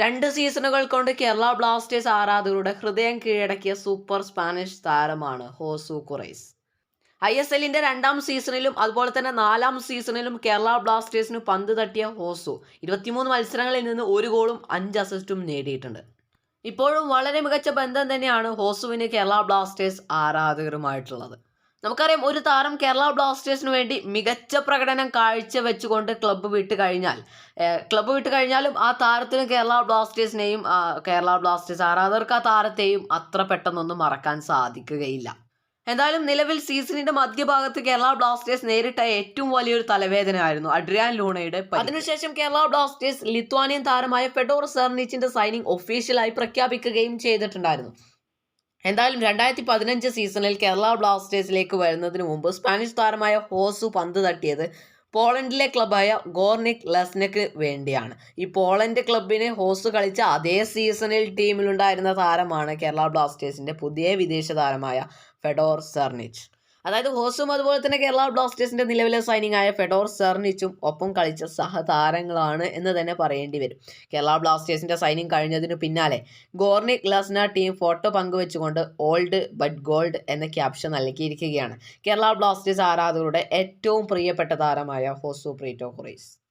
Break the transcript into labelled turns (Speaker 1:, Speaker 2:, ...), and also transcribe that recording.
Speaker 1: രണ്ട് സീസണുകൾ കൊണ്ട് കേരള ബ്ലാസ്റ്റേഴ്സ് ആരാധകരുടെ ഹൃദയം കീഴടക്കിയ സൂപ്പർ സ്പാനിഷ് താരമാണ് ഹോസു കുറൈസ്. ഐ എസ് എല്ലിന്റെ രണ്ടാം സീസണിലും അതുപോലെ തന്നെ നാലാം സീസണിലും കേരള ബ്ലാസ്റ്റേഴ്സിന് പന്ത് തട്ടിയ ഹോസു ഇരുപത്തിമൂന്ന് മത്സരങ്ങളിൽ നിന്ന് ഒരു ഗോളും അഞ്ച് അസിസ്റ്റും നേടിയിട്ടുണ്ട്. ഇപ്പോഴും വളരെ മികച്ച ബന്ധം തന്നെയാണ് ഹോസുവിന് കേരള ബ്ലാസ്റ്റേഴ്സ് ആരാധകരുമായിട്ടുള്ളത്. നമുക്കറിയാം ഒരു താരം കേരള ബ്ലാസ്റ്റേഴ്സിന് വേണ്ടി മികച്ച പ്രകടനം കാഴ്ചവെച്ചുകൊണ്ട് ക്ലബ്ബ് വിട്ട് കഴിഞ്ഞാൽ ക്ലബ്ബ് വിട്ട് കഴിഞ്ഞാലും ആ താരത്തിന് കേരള ബ്ലാസ്റ്റേഴ്സിനെയും കേരള ബ്ലാസ്റ്റേഴ്സ് ആരാധകർക്ക് ആ താരത്തെയും അത്ര പെട്ടെന്നൊന്നും മറക്കാൻ സാധിക്കുകയില്ല. എന്തായാലും നിലവിൽ സീസണിന്റെ മധ്യഭാഗത്ത് കേരള ബ്ലാസ്റ്റേഴ്സ് നേരിട്ട ഏറ്റവും വലിയൊരു തലവേദന ആയിരുന്നു അഡ്രിയാൻ ലൂണയുടെ അതിനുശേഷം കേരള ബ്ലാസ്റ്റേഴ്സ് ലിത്വാനിയൻ താരമായ ഫെഡോർ സെർണിച്ചിന്റെ സൈനിങ് ഒഫീഷ്യലായി പ്രഖ്യാപിക്കുകയും ചെയ്തിട്ടുണ്ടായിരുന്നു. എന്തായാലും രണ്ടായിരത്തി പതിനഞ്ച് സീസണിൽ കേരള ബ്ലാസ്റ്റേഴ്സിലേക്ക് വരുന്നതിന് മുമ്പ് സ്പാനിഷ് താരമായ ഹോസു പന്ത് തട്ടിയത് പോളണ്ടിലെ ക്ലബായ ഗോർണിക് ലെസ്നക്ക് വേണ്ടിയാണ്. ഈ പോളണ്ട് ക്ലബിന് ഹോസ് കളിച്ച അതേ സീസണിൽ ടീമിലുണ്ടായിരുന്ന താരമാണ് കേരള ബ്ലാസ്റ്റേഴ്സിന്റെ പുതിയ വിദേശ താരമായ ഫെഡോർ സെർണിച്ച്. അതായത് ഹോസും അതുപോലെ തന്നെ കേരള ബ്ലാസ്റ്റേഴ്സിന്റെ നിലവിലെ സൈനിങ് ആയ ഫെഡോർ സെർണിച്ചും ഒപ്പം കളിച്ച സഹതാരങ്ങളാണ് എന്ന് തന്നെ പറയേണ്ടി വരും. കേരള ബ്ലാസ്റ്റേഴ്സിന്റെ സൈനിങ് കഴിഞ്ഞതിനു പിന്നാലെ ഗോർണിക് ഗ്ലാസ്ന ടീം ഫോട്ടോ പങ്കുവെച്ചുകൊണ്ട് ഓൾഡ് ബട്ട് ഗോൾഡ് എന്ന ക്യാപ്ഷൻ നൽകിയിരിക്കുകയാണ്. കേരള ബ്ലാസ്റ്റേഴ്സ് ആരാധകരുടെ ഏറ്റവും പ്രിയപ്പെട്ട താരമായ ഹോസു പ്രീറ്റോ ഹുറൈസ്.